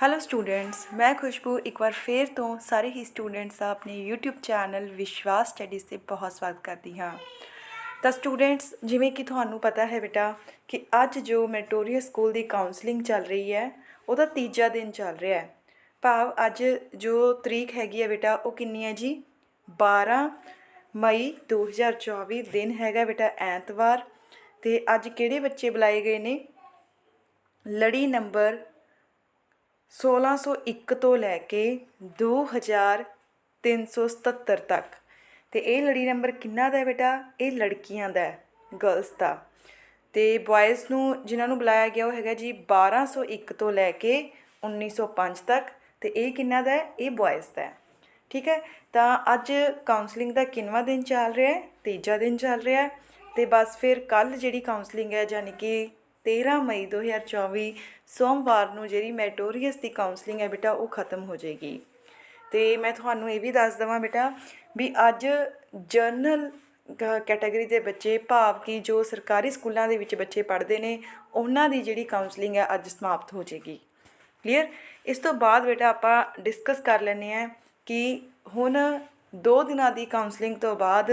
Hello students ਮੈਂ ਖੁਸ਼ਬੂ ਇੱਕ ਵਾਰ ਫੇਰ ਤੋਂ ਸਾਰੇ ਹੀ ਸਟੂਡੈਂਟਸ ਦਾ ਆਪਣੇ YouTube ਚੈਨਲ ਵਿਸ਼ਵਾਸ ਸਟੱਡੀਜ਼ ਤੇ ਬਹੁਤ ਸਵਾਗਤ ਕਰਦੀ ਹਾਂ ਤਾਂ ਸਟੂਡੈਂਟਸ ਜਿਵੇਂ ਕਿ ਤੁਹਾਨੂੰ ਪਤਾ ਹੈ ਬੇਟਾ ਕਿ ਅੱਜ ਜੋ ਮੈਟੋਰੀਅਲ ਸਕੂਲ ਦੀ ਕਾਉਂਸਲਿੰਗ ਚੱਲ ਰਹੀ ਹੈ ਉਹਦਾ ਤੀਜਾ ਦਿਨ ਚੱਲ ਰਿਹਾ ਹੈ ਭਾਵ ਅੱਜ ਜੋ ਤਰੀਕ ਹੈਗੀ ਹੈ ਬੇਟਾ ਉਹ ਕਿੰਨੀ ਹੈ ਜੀ 12 ਮਈ 2024 ਦਿਨ ਹੈਗਾ ਬੇਟਾ ਐਤਵਾਰ ਤੇ ਅੱਜ ਕਿਹੜੇ ਬੱਚੇ ਬੁਲਾਏ ਗਏ ਨੇ ਲੜੀ ਨੰਬਰ 1601 ਤੋਂ ਲੈ ਕੇ 2377 ਤੱਕ। ਅਤੇ ਇਹ ਲੜੀ ਨੰਬਰ ਕਿੰਨਾ ਦਾ ਬੇਟਾ? ਇਹ ਲੜਕੀਆਂ ਦਾ ਹੈ ਗਰਲਸ ਦਾ। ਅਤੇ ਬॉयਜ਼ ਨੂੰ ਜਿਨ੍ਹਾਂ ਨੂੰ ਬੁਲਾਇਆ ਗਿਆ ਉਹ ਹੈਗਾ ਜੀ 1201 ਤੋਂ ਲੈ ਕੇ 1905 ਤੱਕ। ਅਤੇ ਇਹ ਕਿੰਨਾ ਦਾ ਹੈ? ਇਹ ਬॉयਜ਼ ਦਾ ਹੈ। ਠੀਕ ਹੈ? ਤਾਂ ਅੱਜ ਕਾਉਂਸਲਿੰਗ ਦਾ ਕਿੰਨਵਾ ਦਿਨ ਚੱਲ ਰਿਹਾ ਹੈ? ਤੀਜਾ ਦਿਨ ਚੱਲ ਰਿਹਾ ਹੈ। ਤੇ ਬਸ ਫਿਰ ਕੱਲ ਜਿਹੜੀ ਕਾਉਂਸਲਿੰਗ ਹੈ, ਯਾਨੀ ਕਿ 13 ਮਈ 2024 ਸੋਮਵਾਰ ਨੂੰ ਜਿਹੜੀ ਮੈਟੋਰੀਅਸ ਦੀ ਕਾਉਂਸਲਿੰਗ ਹੈ ਬੇਟਾ, ਉਹ ਖਤਮ ਹੋ ਜਾਏਗੀ। ਤੇ ਮੈਂ ਤੁਹਾਨੂੰ ਇਹ ਵੀ ਦੱਸ ਦਵਾਂ ਬੇਟਾ ਵੀ ਅੱਜ ਜਰਨਲ ਕੈਟਾਗਰੀ ਦੇ ਬੱਚੇ, ਭਾਵ ਕਿ ਜੋ ਸਰਕਾਰੀ ਸਕੂਲਾਂ ਦੇ ਵਿੱਚ ਬੱਚੇ ਪੜ੍ਹਦੇ ਨੇ, ਉਹਨਾਂ ਦੀ ਜਿਹੜੀ ਕਾਉਂਸਲਿੰਗ ਹੈ ਅੱਜ ਸਮਾਪਤ ਹੋ ਜਾਏਗੀ। ਕਲੀਅਰ ਇਸ ਤੋਂ ਬਾਅਦ ਬੇਟਾ ਆਪਾਂ ਡਿਸਕਸ ਕਰ ਲੈਂਦੇ ਹਾਂ ਕਿ ਹੁਣ ਦੋ ਦਿਨਾਂ ਦੀ ਕਾਉਂਸਲਿੰਗ ਤੋਂ ਬਾਅਦ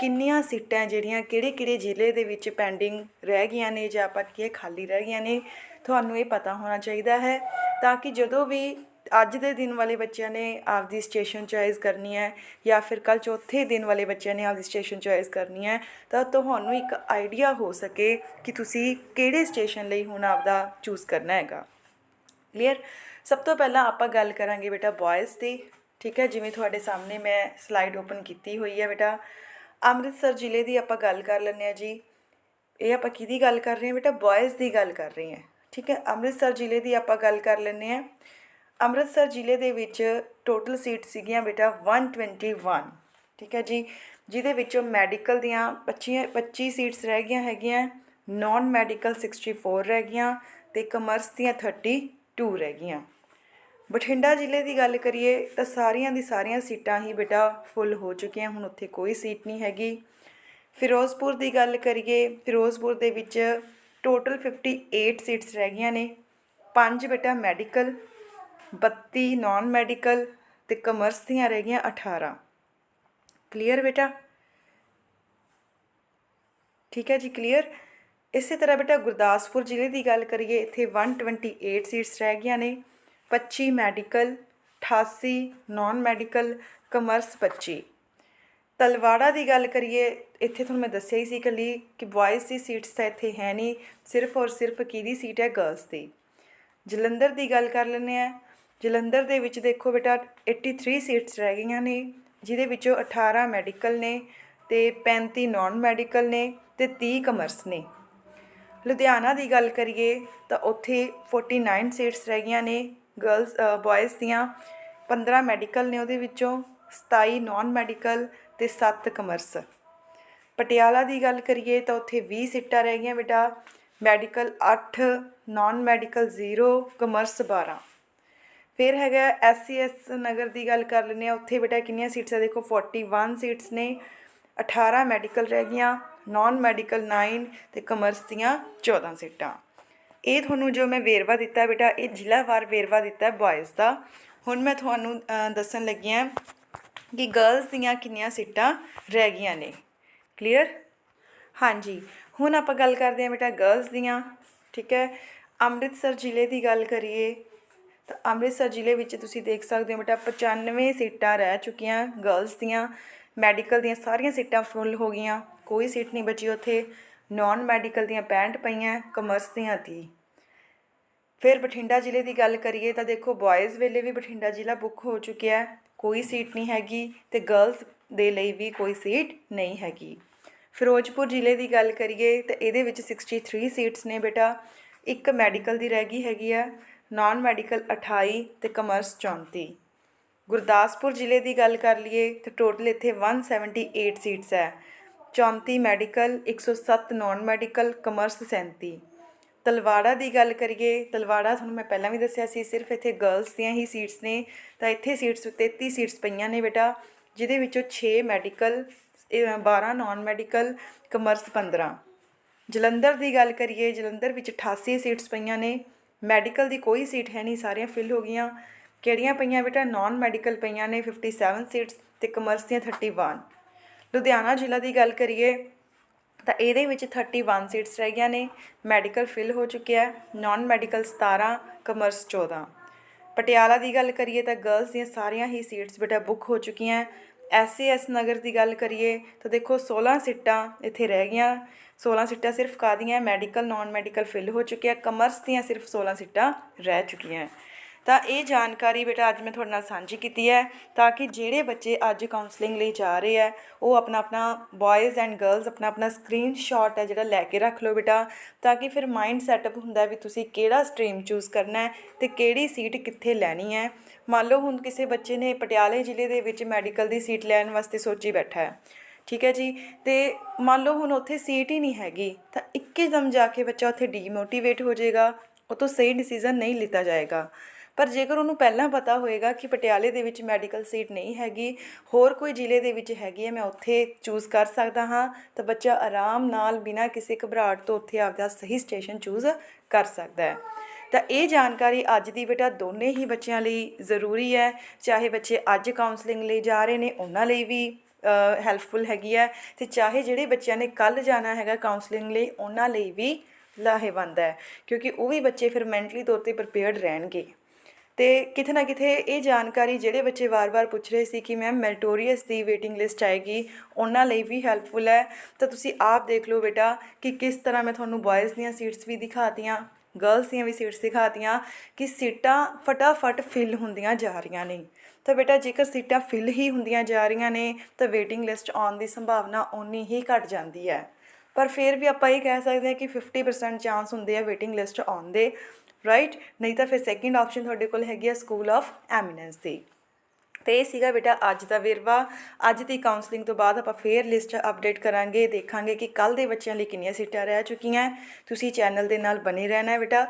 ਕਿੰਨੀਆਂ ਸੀਟਾਂ ਜਿਹੜੀਆਂ ਕਿਹੜੇ ਕਿਹੜੇ ਜ਼ਿਲ੍ਹੇ ਦੇ ਵਿੱਚ ਪੈਂਡਿੰਗ ਰਹਿ ਗਈਆਂ ਨੇ ਜਾਂ ਆਪਾਂ ਕੀ ਖਾਲੀ ਰਹਿ ਗਈਆਂ ਨੇ, ਤੁਹਾਨੂੰ ਇਹ ਪਤਾ ਹੋਣਾ ਚਾਹੀਦਾ ਹੈ। ਤਾਂ ਕਿ ਜਦੋਂ ਵੀ ਅੱਜ ਦੇ ਦਿਨ ਵਾਲੇ ਬੱਚਿਆਂ ਨੇ ਆਪਦੀ ਸਟੇਸ਼ਨ ਚੋਇਸ ਕਰਨੀ ਹੈ ਜਾਂ ਫਿਰ ਕੱਲ ਚੌਥੇ ਦਿਨ ਵਾਲੇ ਬੱਚਿਆਂ ਨੇ ਆਪਦੀ ਸਟੇਸ਼ਨ ਚੋਇਸ ਕਰਨੀ ਹੈ, ਤਾਂ ਤੁਹਾਨੂੰ ਇੱਕ ਆਈਡੀਆ ਹੋ ਸਕੇ ਕਿ ਤੁਸੀਂ ਕਿਹੜੇ ਸਟੇਸ਼ਨ ਲਈ ਹੁਣ ਆਪਦਾ ਚੂਜ਼ ਕਰਨਾ ਹੈਗਾ। ਕਲੀਅਰ ਸਭ ਤੋਂ ਪਹਿਲਾਂ ਆਪਾਂ ਗੱਲ ਕਰਾਂਗੇ ਬੇਟਾ ਬॉयਜ਼ ਦੀ। ਠੀਕ ਹੈ, ਜਿਵੇਂ ਤੁਹਾਡੇ ਸਾਹਮਣੇ ਮੈਂ ਸਲਾਈਡ ਓਪਨ ਕੀਤੀ ਹੋਈ ਹੈ ਬੇਟਾ। ਅੰਮ੍ਰਿਤਸਰ ਜ਼ਿਲ੍ਹੇ ਦੀ ਆਪਾਂ ਗੱਲ ਕਰ ਲੈਂਦੇ ਆ ਜੀ। ਇਹ ਆਪਾਂ ਕਿਹਦੀ ਗੱਲ ਕਰ ਰਹੇ ਹਾਂ ਬੇਟਾ? ਬॉयਜ਼ ਦੀ ਗੱਲ ਕਰ ਰਹੇ ਹਾਂ। ਠੀਕ ਹੈ, ਅੰਮ੍ਰਿਤਸਰ ਜ਼ਿਲ੍ਹੇ ਦੀ ਆਪਾਂ ਗੱਲ ਕਰ ਲੈਂਦੇ ਆ ਅੰਮ੍ਰਿਤਸਰ ਜ਼ਿਲ੍ਹੇ ਦੇ ਵਿੱਚ ਟੋਟਲ ਸੀਟ ਸੀਗੀਆਂ ਬੇਟਾ 121 ਠੀਕ ਹੈ ਜੀ, ਜਿਹਦੇ ਵਿੱਚੋਂ ਮੈਡੀਕਲ ਦੀਆਂ 25 25 ਸੀਟਸ ਰਹਿ ਗਈਆਂ ਹੈਗੀਆਂ ਨਾਨ ਮੈਡੀਕਲ 64 ਰਹਿ ਗਈਆਂ ਤੇ ਕਮਰਸ ਦੀਆਂ 32 ਰਹਿ ਗਈਆਂ। ਬਠਿੰਡਾ ਜ਼ਿਲ੍ਹੇ ਦੀ ਗੱਲ ਕਰੀਏ ਤਾਂ ਸਾਰੀਆਂ ਦੀ ਸਾਰੀਆਂ ਸੀਟਾਂ ਹੀ ਬੇਟਾ ਫੁੱਲ ਹੋ ਚੁੱਕੀਆਂ, ਹੁਣ ਉੱਥੇ ਕੋਈ ਸੀਟ ਨਹੀਂ ਹੈਗੀ। ਫਿਰੋਜ਼ਪੁਰ ਦੀ ਗੱਲ ਕਰੀਏ, ਫਿਰੋਜ਼ਪੁਰ ਦੇ ਵਿੱਚ ਟੋਟਲ 58 ਸੀਟਸ ਰਹਿ ਗਈਆਂ ਨੇ। ਪੰਜ ਬੇਟਾ ਮੈਡੀਕਲ 32 ਨਾਨ ਮੈਡੀਕਲ ਤੇ ਕਮਰਸ ਦੀਆਂ ਰਹਿ ਗਈਆਂ 18 ਕਲੀਅਰ ਬੇਟਾ? ਠੀਕ ਹੈ ਜੀ ਕਲੀਅਰ ਇਸੇ ਤਰ੍ਹਾਂ ਬੇਟਾ ਗੁਰਦਾਸਪੁਰ ਜ਼ਿਲ੍ਹੇ ਦੀ ਗੱਲ ਕਰੀਏ, ਇੱਥੇ 128 ਸੀਟਸ ਰਹਿ ਗਈਆਂ ਨੇ। 25 medical 88 non medical commerce 25 Talwara ਦੀ ਗੱਲ ਕਰੀਏ, ਇੱਥੇ ਤੁਹਾਨੂੰ ਮੈਂ ਦੱਸਿਆ ਹੀ ਸੀ ਇਕੱਲੀ ਕਿ ਬॉयਜ਼ ਦੀ ਸੀਟਸ ਤਾਂ ਇੱਥੇ ਹੈ ਨਹੀਂ, ਸਿਰਫ ਔਰ ਸਿਰਫ ਕਿਹਦੀ ਸੀਟ ਹੈ? ਗਰਲਸ ਦੀ। ਜਲੰਧਰ ਦੀ ਗੱਲ ਕਰ ਲੈਂਦੇ ਆ ਜਲੰਧਰ ਦੇ ਵਿੱਚ ਦੇਖੋ ਬੇਟਾ 83 ਸੀਟਸ ਰਹਿ ਗਈਆਂ ਨੇ, ਜਿਹਦੇ ਵਿੱਚੋਂ 18 ਮੈਡੀਕਲ ਨੇ ਤੇ 35 ਨਾਨ ਮੈਡੀਕਲ ਨੇ ਤੇ 30 ਕਮਰਸ ਨੇ। ਲੁਧਿਆਣਾ ਦੀ ਗੱਲ ਕਰੀਏ ਤਾਂ ਉੱਥੇ 49 ਸੀਟਸ ਰਹਿ ਗਈਆਂ ਨੇ ਗਰਲਸ ਬॉयਜ਼ ਦੀਆਂ 15 ਮੈਡੀਕਲ ਨੇ ਉਹਦੇ ਵਿੱਚੋਂ 27 ਨਾਨ ਮੈਡੀਕਲ ਤੇ 7 ਕਮਰਸ ਪਟਿਆਲਾ ਦੀ ਗੱਲ ਕਰੀਏ ਤਾਂ ਉੱਥੇ 20 ਸੀਟਾਂ ਰਹਿ ਗਈਆਂ ਬੇਟਾ। ਮੈਡੀਕਲ 8 ਨਾਨ ਮੈਡੀਕਲ 0 ਕਮਰਸ 12 ਫਿਰ ਹੈਗਾ ਐਸਸੀਐਸ ਨਗਰ ਦੀ ਗੱਲ ਕਰ ਲੈਂਦੇ ਆ ਉੱਥੇ ਬੇਟਾ ਕਿੰਨੀਆਂ ਸੀਟਸ ਆ? ਦੇਖੋ 41 ਸੀਟਸ ਨੇ 18 ਮੈਡੀਕਲ ਰਹਿ ਗਈਆਂ ਨਾਨ ਮੈਡੀਕਲ 9 ਤੇ ਕਮਰਸ ਦੀਆਂ 14 ਸੀਟਾਂ। ਇਹ ਤੁਹਾਨੂੰ ਜੋ ਮੈਂ ਵੇਰਵਾ ਦਿੱਤਾ ਬੇਟਾ, ਇਹ ਜ਼ਿਲ੍ਹਾਵਾਰ ਵੇਰਵਾ ਦਿੱਤਾ ਬॉयਜ਼ ਦਾ। ਹੁਣ ਮੈਂ ਤੁਹਾਨੂੰ ਦੱਸਣ ਲੱਗੀ ਹਾਂ ਕਿ ਗਰਲਸ ਦੀਆਂ ਕਿੰਨੀਆਂ ਸੀਟਾਂ ਰਹਿ ਗਈਆਂ ਨੇ। ਕਲੀਅਰ ਹਾਂਜੀ। ਹੁਣ ਆਪਾਂ ਗੱਲ ਕਰਦੇ ਹਾਂ ਬੇਟਾ ਗਰਲਸ ਦੀਆਂ, ਠੀਕ ਹੈ? ਅੰਮ੍ਰਿਤਸਰ ਜ਼ਿਲ੍ਹੇ ਦੀ ਗੱਲ ਕਰੀਏ, ਤਾਂ ਅੰਮ੍ਰਿਤਸਰ ਜ਼ਿਲ੍ਹੇ ਵਿੱਚ ਤੁਸੀਂ ਦੇਖ ਸਕਦੇ ਹੋ ਬੇਟਾ 95 ਸੀਟਾਂ ਰਹਿ ਚੁੱਕੀਆਂ ਗਰਲਸ ਦੀਆਂ। ਮੈਡੀਕਲ ਦੀਆਂ ਸਾਰੀਆਂ ਸੀਟਾਂ ਫੁੱਲ ਹੋ ਗਈਆਂ। ਕੋਈ ਸੀਟ ਨਹੀਂ ਬਚੀ ਉੱਥੇ। ਨਾਨ ਮੈਡੀਕਲ ਦੀਆਂ 65 ਪਈਆਂ ਕਮਰਸ ਦੀਆਂ 30 ਫਿਰ ਬਠਿੰਡਾ ਜ਼ਿਲ੍ਹੇ ਦੀ ਗੱਲ ਕਰੀਏ ਤਾਂ ਦੇਖੋ ਬॉयਜ਼ ਵੇਲੇ ਵੀ ਬਠਿੰਡਾ ਜ਼ਿਲ੍ਹਾ ਬੁੱਕ ਹੋ ਚੁੱਕਿਆ ਕੋਈ ਸੀਟ ਨਹੀਂ ਹੈਗੀ ਤੇ ਗਰਲਸ ਦੇ ਲਈ ਵੀ ਕੋਈ ਸੀਟ ਨਹੀਂ ਹੈਗੀ। ਫਿਰੋਜ਼ਪੁਰ ਜ਼ਿਲ੍ਹੇ ਦੀ ਗੱਲ ਕਰੀਏ ਤਾਂ ਇਹਦੇ ਵਿੱਚ 63 ਸੀਟਸ ਨੇ ਬੇਟਾ। ਇੱਕ ਮੈਡੀਕਲ ਦੀ ਰਹਿ ਗਈ ਹੈਗੀ ਆ ਨਾਨ ਮੈਡੀਕਲ 28 ਤੇ ਕਮਰਸ 34 ਗੁਰਦਾਸਪੁਰ ਜ਼ਿਲ੍ਹੇ ਦੀ ਗੱਲ ਕਰ ਲਈਏ ਤਾਂ ਟੋਟਲ ਇੱਥੇ 178 ਸੀਟਸ ਹੈ। 34 medical 107 non medical, commerce 37 Talwara ਦੀ ਗੱਲ ਕਰੀਏ, ਤਲਵਾੜਾ ਤੁਹਾਨੂੰ ਮੈਂ ਪਹਿਲਾਂ ਵੀ ਦੱਸਿਆ ਸੀ, ਸਿਰਫ ਇੱਥੇ ਗਰਲਸ ਦੀਆਂ ਹੀ ਸੀਟਸ ਨੇ, ਤਾਂ ਇੱਥੇ ਸੀਟਸ 33 ਸੀਟਸ ਪਈਆਂ ਨੇ ਬੇਟਾ, ਜਿਹਦੇ ਵਿੱਚੋਂ 6 medical 12 non medical, commerce 15 Jalandhar ਦੀ ਗੱਲ ਕਰੀਏ, ਜਲੰਧਰ ਵਿੱਚ 88 ਸੀਟਸ ਪਈਆਂ ਨੇ, ਮੈਡੀਕਲ ਦੀ ਕੋਈ ਸੀਟ ਹੈ ਨਹੀਂ, ਸਾਰੀਆਂ ਫਿਲ ਹੋ ਗਈਆਂ। ਕਿਹੜੀਆਂ ਪਈਆਂ ਬੇਟਾ? ਨਾਨ ਮੈਡੀਕਲ ਪਈਆਂ ਨੇ 57 ਸੀਟਸ ਤੇ ਕਮਰਸ ਦੀਆਂ 31 ਲੁਧਿਆਣਾ ਜ਼ਿਲ੍ਹਾ ਦੀ ਗੱਲ ਕਰੀਏ ਤਾਂ ਇਹਦੇ ਵਿੱਚ 31 ਸੀਟਸ ਰਹਿ ਗਈਆਂ ਨੇ ਮੈਡੀਕਲ ਫਿਲ ਹੋ ਚੁੱਕਿਆ ਹੈ ਨਾਨ ਮੈਡੀਕਲ 17 ਕਮਰਸ 14 ਪਟਿਆਲਾ ਦੀ ਗੱਲ ਕਰੀਏ ਤਾਂ ਗਰਲਸ ਦੀਆਂ ਸਾਰੀਆਂ ਹੀ ਸੀਟਸ ਬੇਟਾ ਬੁੱਕ ਹੋ ਚੁੱਕੀਆਂ ਐਸਏਐਸ ਨਗਰ ਦੀ ਗੱਲ ਕਰੀਏ ਤਾਂ ਦੇਖੋ 16 ਸੀਟਾਂ ਇੱਥੇ ਰਹਿ ਗਈਆਂ। 16 ਸੀਟਾਂ ਸਿਰਫ Qadian medical non medical fill ਹੋ ਚੁੱਕਿਆ ਕਮਰਸ ਦੀਆਂ ਸਿਰਫ 16 ਸੀਟਾਂ ਰਹਿ ਚੁੱਕੀਆਂ ਤਾਂ ਇਹ ਜਾਣਕਾਰੀ ਬੇਟਾ ਅੱਜ ਮੈਂ ਤੁਹਾਡੇ ਨਾਲ ਸਾਂਝੀ ਕੀਤੀ ਹੈ ਤਾਂ ਕਿ ਜਿਹੜੇ ਬੱਚੇ ਅੱਜ ਕਾਉਂਸਲਿੰਗ ਲਈ ਜਾ ਰਹੇ ਹੈ, ਉਹ ਆਪਣਾ ਆਪਣਾ ਬॉयਜ਼ ਐਂਡ ਗਰਲਸ ਆਪਣਾ ਆਪਣਾ ਸਕਰੀਨਸ਼ਾਟ ਹੈ ਜਿਹੜਾ ਲੈ ਕੇ ਰੱਖ ਲਓ ਬੇਟਾ, ਤਾਂ ਕਿ ਫਿਰ ਮਾਈਂਡ ਸੈਟਅਪ ਹੁੰਦਾ ਵੀ ਤੁਸੀਂ ਕਿਹੜਾ ਸਟਰੀਮ ਚੂਜ਼ ਕਰਨਾ ਹੈ ਤੇ ਕਿਹੜੀ ਸੀਟ ਕਿੱਥੇ ਲੈਣੀ ਹੈ। ਮੰਨ ਲਓ ਹੁਣ ਕਿਸੇ ਬੱਚੇ ਨੇ ਪਟਿਆਲੇ ਜ਼ਿਲ੍ਹੇ ਦੇ ਵਿੱਚ ਮੈਡੀਕਲ ਦੀ ਸੀਟ ਲੈਣ ਵਾਸਤੇ ਸੋਚੀ ਬੈਠਾ ਹੈ, ਠੀਕ ਹੈ ਜੀ? ਤੇ ਮੰਨ ਲਓ ਹੁਣ ਉੱਥੇ ਸੀਟ ਹੀ ਨਹੀਂ ਹੈਗੀ, ਤਾਂ ਇੱਕਦਮ ਜਾ ਕੇ ਬੱਚਾ ਉੱਥੇ ਡੀਮੋਟੀਵੇਟ ਹੋ ਜਾਏਗਾ, ਉਹ ਤੋਂ ਸਹੀ ਡਿਸੀਜਨ ਨਹੀਂ ਲਿੱਤਾ ਜਾਏਗਾ। ਪਰ ਜੇਕਰ ਉਹਨੂੰ ਪਹਿਲਾਂ ਪਤਾ ਹੋਏਗਾ ਕਿ ਪਟਿਆਲੇ ਦੇ ਵਿੱਚ ਮੈਡੀਕਲ ਸੀਟ ਨਹੀਂ ਹੈਗੀ, ਹੋਰ ਕੋਈ ਜ਼ਿਲ੍ਹੇ ਦੇ ਵਿੱਚ ਹੈਗੀ ਹੈ, ਮੈਂ ਉੱਥੇ ਚੂਜ਼ ਕਰ ਸਕਦਾ ਹਾਂ, ਤਾਂ ਬੱਚਾ ਆਰਾਮ ਨਾਲ ਬਿਨਾਂ ਕਿਸੇ ਘਬਰਾਹਟ ਤੋਂ ਉੱਥੇ ਆਪਦਾ ਸਹੀ ਸਟੇਸ਼ਨ ਚੂਜ਼ ਕਰ ਸਕਦਾ ਹੈ। ਤਾਂ ਇਹ ਜਾਣਕਾਰੀ ਅੱਜ ਦੀ ਬੇਟਾ ਦੋਨੇ ਹੀ ਬੱਚਿਆਂ ਲਈ ਜ਼ਰੂਰੀ ਹੈ, ਚਾਹੇ ਬੱਚੇ ਅੱਜ ਕਾਉਂਸਲਿੰਗ ਲਈ ਜਾ ਰਹੇ ਨੇ, ਉਹਨਾਂ ਲਈ ਵੀ ਹੈਲਪਫੁਲ ਹੈਗੀ ਹੈ, ਤੇ ਚਾਹੇ ਜਿਹੜੇ ਬੱਚਿਆਂ ਨੇ ਕੱਲ ਜਾਣਾ ਹੈਗਾ ਕਾਉਂਸਲਿੰਗ ਲਈ, ਉਹਨਾਂ ਲਈ ਵੀ ਲਾਹੇਵੰਦ ਹੈ, ਕਿਉਂਕਿ ਉਹ ਵੀ ਬੱਚੇ ਫਿਰ ਮੈਂਟਲੀ ਤੌਰ ਤੇ ਪ੍ਰਿਪੇਅਰਡ ਰਹਿਣਗੇ। ਅਤੇ ਕਿਤੇ ਨਾ ਕਿਤੇ ਇਹ ਜਾਣਕਾਰੀ ਜਿਹੜੇ ਬੱਚੇ ਵਾਰ-ਵਾਰ ਪੁੱਛ ਰਹੇ ਸੀ ਕਿ ਮੈਮ ਮੈਰੀਟੋਰੀਅਸ ਦੀ ਵੇਟਿੰਗ ਲਿਸਟ ਆਏਗੀ, ਉਹਨਾਂ ਲਈ ਵੀ ਹੈਲਪਫੁਲ ਹੈ। ਤਾਂ ਤੁਸੀਂ ਆਪ ਦੇਖ ਲਓ ਬੇਟਾ ਕਿ ਕਿਸ ਤਰ੍ਹਾਂ ਮੈਂ ਤੁਹਾਨੂੰ ਬॉयਜ਼ ਦੀਆਂ ਸੀਟਸ ਵੀ ਦਿਖਾਤੀਆਂ ਗਰਲਸ ਦੀਆਂ ਵੀ ਸੀਟਸ ਦਿਖਾਤੀਆਂ ਕਿ ਸੀਟਾਂ ਫਟਾਫਟ ਫਿਲ ਹੁੰਦੀਆਂ ਜਾ ਰਹੀਆਂ ਨੇ। ਤਾਂ ਬੇਟਾ ਜੇਕਰ ਸੀਟਾਂ ਫਿਲ ਹੀ ਹੁੰਦੀਆਂ ਜਾ ਰਹੀਆਂ ਨੇ, ਤਾਂ ਵੇਟਿੰਗ ਲਿਸਟ ਆਉਣ ਦੀ ਸੰਭਾਵਨਾ ਓਨੀ ਹੀ ਘਟ ਜਾਂਦੀ ਹੈ। ਪਰ ਫਿਰ ਵੀ ਆਪਾਂ ਇਹ ਕਹਿ ਸਕਦੇ ਹਾਂ ਕਿ 50% ਚਾਂਸ ਹੁੰਦੇ ਆ ਵੇਟਿੰਗ ਲਿਸਟ ਆਉਣ ਦੇ। ਰਾਈਟ ਨਹੀਂ ਤਾਂ ਫਿਰ ਸੈਕਿੰਡ ਆਪਸ਼ਨ ਤੁਹਾਡੇ ਕੋਲ ਹੈਗੀ ਆ ਸਕੂਲ ਆਫ ਐਮੀਨੈਂਸ ਦੀ। ਤੇ ਇਹ ਸੀਗਾ ਬੇਟਾ ਅੱਜ ਦਾ ਵੇਰਵਾ। ਅੱਜ ਦੀ ਕਾਉਂਸਲਿੰਗ ਤੋਂ ਬਾਅਦ ਆਪਾਂ ਫੇਰ ਲਿਸਟ ਅਪਡੇਟ ਕਰਾਂਗੇ, ਦੇਖਾਂਗੇ ਕਿ ਕੱਲ ਦੇ ਬੱਚਿਆਂ ਲਈ ਕਿੰਨੀਆਂ ਸੀਟਾਂ ਰਹਿ ਚੁੱਕੀਆਂ। ਤੁਸੀਂ ਚੈਨਲ ਦੇ ਨਾਲ ਬਣੇ ਰਹਿਣਾ ਬੇਟਾ।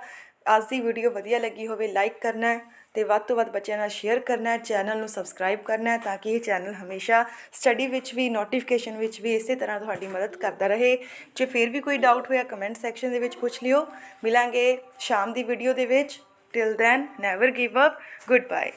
ਅੱਜ ਦੀ ਵੀਡੀਓ ਵਧੀਆ ਲੱਗੀ ਹੋਵੇ ਲਾਈਕ ਕਰਨਾ ਤੇ ਵੱਧ ਤੋਂ ਵੱਧ ਬੱਚਿਆਂ ਨਾਲ ਸ਼ੇਅਰ ਕਰਨਾ ਹੈ ਚੈਨਲ ਨੂੰ ਸਬਸਕ੍ਰਾਈਬ ਕਰਨਾ ਹੈ ਤਾਂ ਕਿ ਇਹ ਚੈਨਲ ਹਮੇਸ਼ਾ ਸਟੱਡੀ ਵਿੱਚ ਵੀ ਨੋਟੀਫਿਕੇਸ਼ਨ ਵਿੱਚ ਵੀ ਇਸੇ ਤਰ੍ਹਾਂ ਤੁਹਾਡੀ ਮਦਦ ਕਰਦਾ ਰਹੇ। ਜੇ ਫਿਰ ਵੀ ਕੋਈ ਡਾਊਟ ਹੋਇਆ ਕਮੈਂਟ ਸੈਕਸ਼ਨ ਦੇ ਵਿੱਚ ਪੁੱਛ ਲਿਓ। ਮਿਲਾਂਗੇ ਸ਼ਾਮ ਦੀ ਵੀਡੀਓ ਦੇ ਵਿੱਚ। Till then never give up good bye